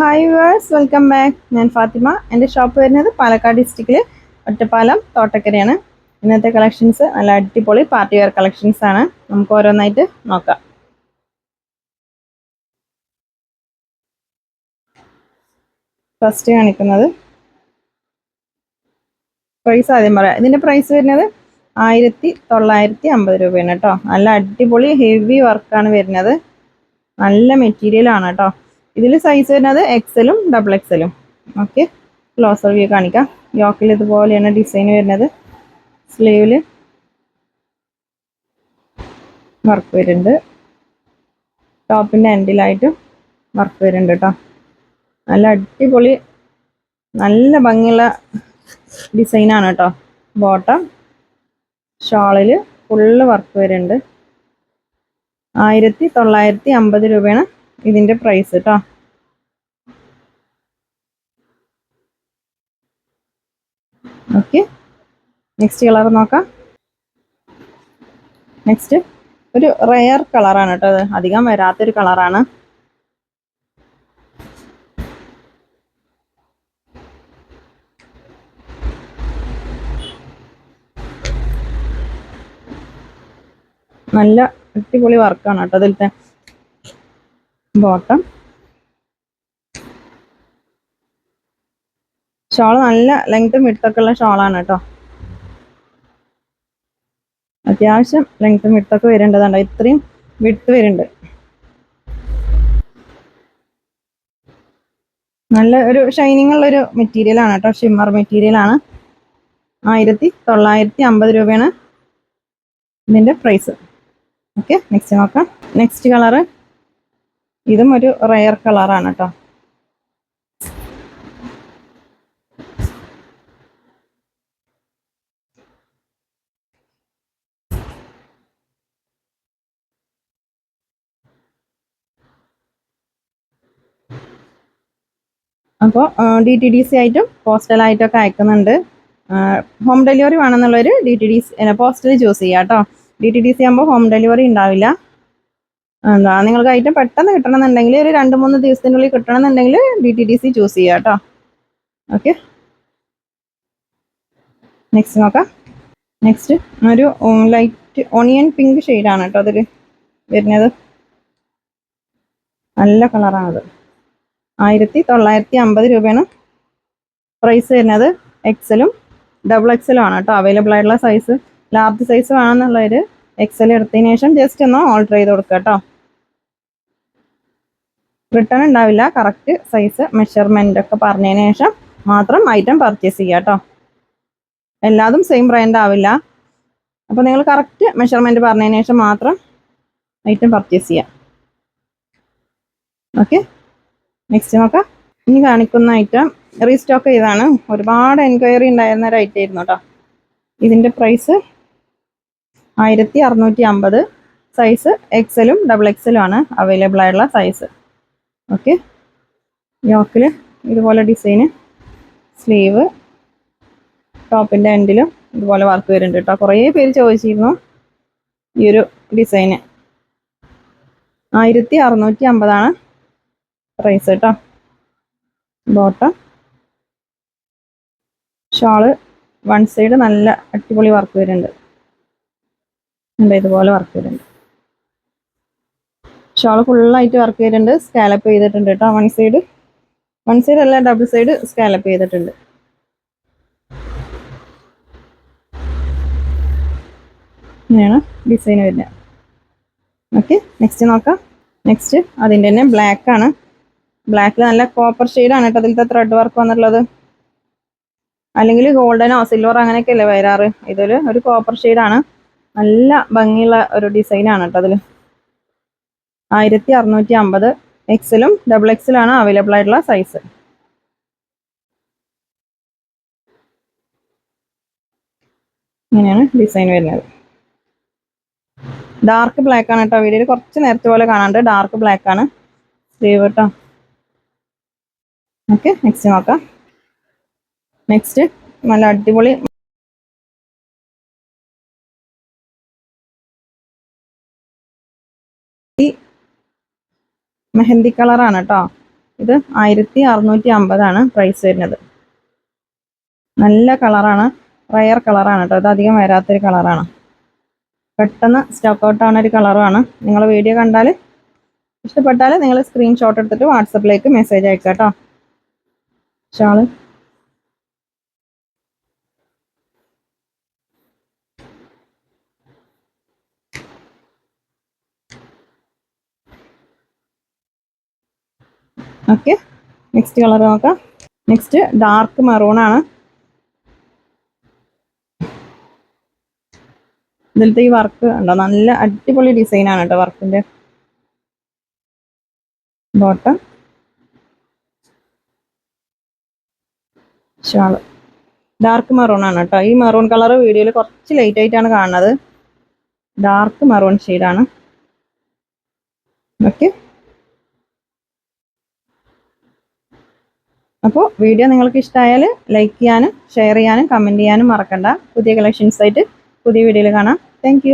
Hi verse welcome back ഞാൻ ഫാത്തിമ. എന്റെ shop വരുന്നത് പാലക്കാട് ഡിസ്ട്രിക്റ്റിൽ ഒറ്റപ്പാലം തോട്ടക്കരയാണ്. ഇന്നത്തെ കളക്ഷൻസ് നല്ല അടിപൊളി പാർട്ടി വെയർ കളക്ഷൻസ് ആണ്. നമുക്ക് ഓരോന്നായിട്ട് നോക്കാം. ഫസ്റ്റ് കാണിക്കുന്നത്. പ്രൈസ് ആദ്യം പറയാം. ഇതിന്റെ പ്രൈസ് വരുന്നത് ആയിരത്തി തൊള്ളായിരത്തി അമ്പത് രൂപയാണ് കേട്ടോ. നല്ല അടിപൊളി ഹെവി വർക്കാണ് വരുന്നത്. നല്ല മെറ്റീരിയൽ ആണ് കേട്ടോ. ഇതിൽ സൈസ് വരുന്നത് എക്സലും ഡബിൾ എക്സലും ഓക്കെ ക്ലോസർ വ്യൂ കാണിക്കാം. യോക്കിൽ ഇതുപോലെയാണ് ഡിസൈൻ വരുന്നത്. സ്ലീവിൽ വർക്ക് വരുന്നുണ്ട്. ടോപ്പിന്റെ എൻഡിലായിട്ടും വർക്ക് വരുന്നുണ്ട് കേട്ടോ നല്ല അടിപൊളി നല്ല ഭംഗിയുള്ള ഡിസൈനാണ് കേട്ടോ ബോട്ടം ഷാളിൽ ഫുള്ള് വർക്ക് വരുന്നുണ്ട്. ആയിരത്തി തൊള്ളായിരത്തി അമ്പത് രൂപയാണ് ഇതിന്റെ പ്രൈസ് കേട്ടോ ഓക്കെ നെക്സ്റ്റ് കളർ നോക്കാം. നെക്സ്റ്റ് ഒരു റെയർ കളറാണ് കേട്ടോ അത് അധികം വരാത്തൊരു കളറാണ് നല്ല അടിപൊളി വർക്കാണ് കേട്ടോ അതിലത്തെ ബോട്ടം. ഷോൾ നല്ല ലെങ്ത്തും വിടുത്തൊക്കെ ഉള്ള ഷോളാണ് കേട്ടോ. അത്യാവശ്യം ലെങ്ത്തും വിടുത്തൊക്കെ വരേണ്ടതുണ്ടോ. ഇത്രയും വിടുത്ത് വരുന്നുണ്ട്. നല്ല ഒരു ഷൈനിങ് ഉള്ള ഒരു മെറ്റീരിയൽ ആണ് കേട്ടോ. ഷിമ്മർ മെറ്റീരിയൽ ആണ്. ആയിരത്തി തൊള്ളായിരത്തി അമ്പത് രൂപയാണ് ഇതിന്റെ പ്രൈസ് ഓക്കെ നെക്സ്റ്റ് നോക്കാം. നെക്സ്റ്റ് കളറ് ഇതും ഒരു റയർ കളറാണ് കേട്ടോ അപ്പോൾ ഡി ടി ഡി സി ആയിട്ടും പോസ്റ്റലായിട്ടൊക്കെ അയക്കുന്നുണ്ട്. Home delivery വേണമെന്നുള്ളവർ D T D C postal choose ചെയ്യാം കേട്ടോ ഡി ടി ഡി സി ആകുമ്പോൾ ഹോം ഡെലിവറി ഉണ്ടാവില്ല. എന്താ നിങ്ങൾക്ക് ഐറ്റം പെട്ടെന്ന് കിട്ടണമെന്നുണ്ടെങ്കിൽ ഒരു രണ്ട് മൂന്ന് ദിവസത്തിനുള്ളിൽ കിട്ടണമെന്നുണ്ടെങ്കിൽ D T D C choose ചെയ്യാം കേട്ടോ ഓക്കെ നെക്സ്റ്റ് നോക്കാം. നെക്സ്റ്റ് ഒരു ലൈറ്റ് ഓണിയൻ പിങ്ക് ഷെയ്ഡാണ് കേട്ടോ അതിൽ വരുന്നത്. നല്ല കളറാണത് ആയിരത്തി തൊള്ളായിരത്തി അമ്പത് രൂപയാണ് പ്രൈസ് വരുന്നത്. എക്സലും ഡബിൾ എക്സലും ആണ് കേട്ടോ അവൈലബിൾ ആയിട്ടുള്ള സൈസ് ലാർജ് സൈസ് വേണമെന്നുള്ളവർ എക്സൽ എടുത്തതിന് ശേഷം ജസ്റ്റ് ഒന്ന് ഓൾട്ടർ ചെയ്ത് കൊടുക്കുക കേട്ടോ റിട്ടേൺ ഉണ്ടാവില്ല. കറക്റ്റ് സൈസ് മെഷർമെന്റ് ഒക്കെ പറഞ്ഞതിന് ശേഷം മാത്രം ഐറ്റം പർച്ചേസ് ചെയ്യുക കേട്ടോ. എല്ലാതും സെയിം ബ്രാൻഡ് ആവില്ല. അപ്പോൾ നിങ്ങൾ കറക്റ്റ് മെഷർമെന്റ് പറഞ്ഞതിന് ശേഷം മാത്രം ഐറ്റം പർച്ചേസ് ചെയ്യാം. ഓക്കെ നെക്സ്റ്റ് നോക്കാം. ഇനി കാണിക്കുന്ന ഐറ്റം റീസ്റ്റോക്ക് ചെയ്താണ്. ഒരുപാട് എൻക്വയറി ഉണ്ടായിരുന്ന ഒരു ഐറ്റം ആയിരുന്നു കേട്ടോ. ഇതിന്റെ പ്രൈസ് ആയിരത്തി അറുന്നൂറ്റി അമ്പത്. സൈസ് എക്സലും ഡബിൾ എക്സലും ആണ് അവൈലബിൾ ആയിട്ടുള്ള സൈസ് ഓക്കെ. യോക്കിൽ ഇതുപോലെ ഡിസൈന്. സ്ലീവ്. ടോപ്പിന്റെ എൻഡിലും ഇതുപോലെ വർക്ക് വരുന്നുണ്ട് കേട്ടോ. കുറേ പേര് ചോദിച്ചിരുന്നു ഈ ഒരു ഡിസൈന്. ആയിരത്തി അറുന്നൂറ്റി അമ്പതാണ് പ്രൈസ് കേട്ടോ. ബോട്ടം ഷാൾ വൺ സൈഡ് നല്ല അടിപൊളി വർക്ക് വരുന്നുണ്ട്. ഇതുപോലെ വർക്ക് വരുന്നുണ്ട്. ഷാൾ ഫുള്ളായിട്ട് വർക്ക് ചെയ്തിട്ടുണ്ട്. സ്കാലപ്പ് ചെയ്തിട്ടുണ്ട് കേട്ടോ വൺ സൈഡ് വൺ സൈഡ് അല്ല ഡബിൾ സൈഡ് സ്കാലപ്പ് ചെയ്തിട്ടുണ്ട്. ഇങ്ങനെയാണ് ഡിസൈൻ വരുന്നത്. ഓക്കെ നെക്സ്റ്റ് നോക്കാം. നെക്സ്റ്റ് അതിന്റെ തന്നെ ബ്ലാക്ക് ആണ്. ബ്ലാക്കിൽ നല്ല കോപ്പർ ആണ് കേട്ടോ അതിലത്തെ ത്രെഡ് വർക്ക് വന്നിട്ടുള്ളത്. അല്ലെങ്കിൽ ഗോൾഡനോ സിൽവർ അങ്ങനെയൊക്കെ അല്ലേ വരാറ്. ഇതിൽ ഒരു കോപ്പർ ഷെയ്ഡാണ് നല്ല ഭംഗിയുള്ള ഒരു ഡിസൈനാണ് കേട്ടോ അതിൽ ആയിരത്തി അറുന്നൂറ്റി അമ്പത് എക്സിലും ഡബിൾ എക്സിലാണ് അവൈലബിൾ ആയിട്ടുള്ള സൈസ് ഇങ്ങനെയാണ് ഡിസൈൻ വരുന്നത്. ഡാർക്ക് ബ്ലാക്ക് ആണ് കേട്ടോ വീഡിയോയിൽ കുറച്ച് നേരത്തെ പോലെ കാണാണ്ട് ഡാർക്ക് ബ്ലാക്ക് ആണ്. സ്ലീവ് കേട്ടോ. ഓക്കെ നെക്സ്റ്റ് നോക്കാം. നെക്സ്റ്റ് നല്ല അടിപൊളി മെഹന്തി കളറാണ് കേട്ടോ. ഇത് ആയിരത്തി അറുന്നൂറ്റി അമ്പതാണ് പ്രൈസ് വരുന്നത്. നല്ല കളറാണ് റയർ കളറാണ് കേട്ടോ. ഇത് അധികം വരാത്തൊരു കളറാണ്. പെട്ടെന്ന് സ്റ്റോക്ക് ഔട്ട് ആവുന്ന ഒരു കളറുമാണ്. നിങ്ങൾ വീഡിയോ കണ്ടാൽ ഇഷ്ടപ്പെട്ടാൽ നിങ്ങൾ സ്ക്രീൻഷോട്ട് എടുത്തിട്ട് വാട്സപ്പിലേക്ക് മെസ്സേജ് അയക്കാം കേട്ടോ ഷാൾ. ഓക്കെ നെക്സ്റ്റ് കളർ നോക്കാം. നെക്സ്റ്റ് ഡാർക്ക് മെറൂണാണ് ഇതിലത്തെ ഈ വർക്ക് ഉണ്ടോ നല്ല അടിപൊളി ഡിസൈനാണ് കേട്ടോ വർക്കിന്റെ. ബോട്ടം ഷാൾ ഡാർക്ക് മെറൂൺ ആണ് കേട്ടോ ഈ മെറൂൺ കളർ വീഡിയോയിൽ കുറച്ച് ലൈറ്റ് ആയിട്ടാണ് കാണുന്നത്. ഡാർക്ക് മെറൂൺ ഷെയ്ഡാണ് ഓക്കെ അപ്പോൾ വീഡിയോ നിങ്ങൾക്ക് ഇഷ്ടമായാൽ ലൈക്ക് ചെയ്യാനും ഷെയർ ചെയ്യാനും കമന്റ് ചെയ്യാനും മറക്കണ്ട. പുതിയ കളക്ഷൻസ് ആയിട്ട് പുതിയ വീഡിയോയിൽ കാണാം. താങ്ക്